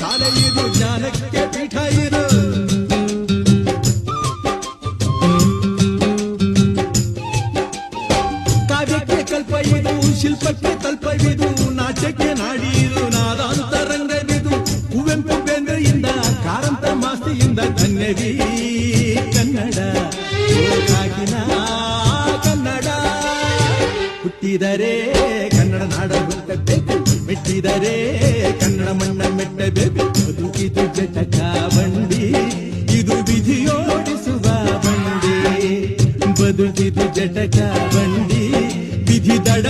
ಶಾಲೆ ಜ್ಞಾನಕ್ಕೆ ಪೀಠ ಇದು. ಕಾವ್ಯಕ್ಕೆ ಕಲ್ಪ ಇದು, ಶಿಲ್ಪಕ್ಕೆ ತಲ್ಪವಿದು ನಾಟ್ಯಕ್ಕೆ ನಾಡಿದು ನಾದಾಂತ ರಂಗವಿದು ಕುವೆಂಪು ಬೆಂದ್ರೆಯಿಂದ, ಕಾರಂತ ಮಾಸ್ತಿಯಿಂದ ಧನ್ಯವಿ ಕನ್ನಡ ಕನ್ನಡ. ಹುಟ್ಟಿದರೆ ಕನ್ನಡ ನಾಡ. ಮೆಟ್ಟಿದರೆ ಕನ್ನಡ ಮಣ್ಣ ಮೆಟ್ಟಬೇಕು ಬದುಕಿದು ಜಟಕ ಬಂಡಿ ಇದು ವಿಧಿಯೋಡಿಸುವ ಬಂಡಿ ಬದುಕಿದು ಜಟಕ ಬಂಡಿ ವಿಧಿ ದಡ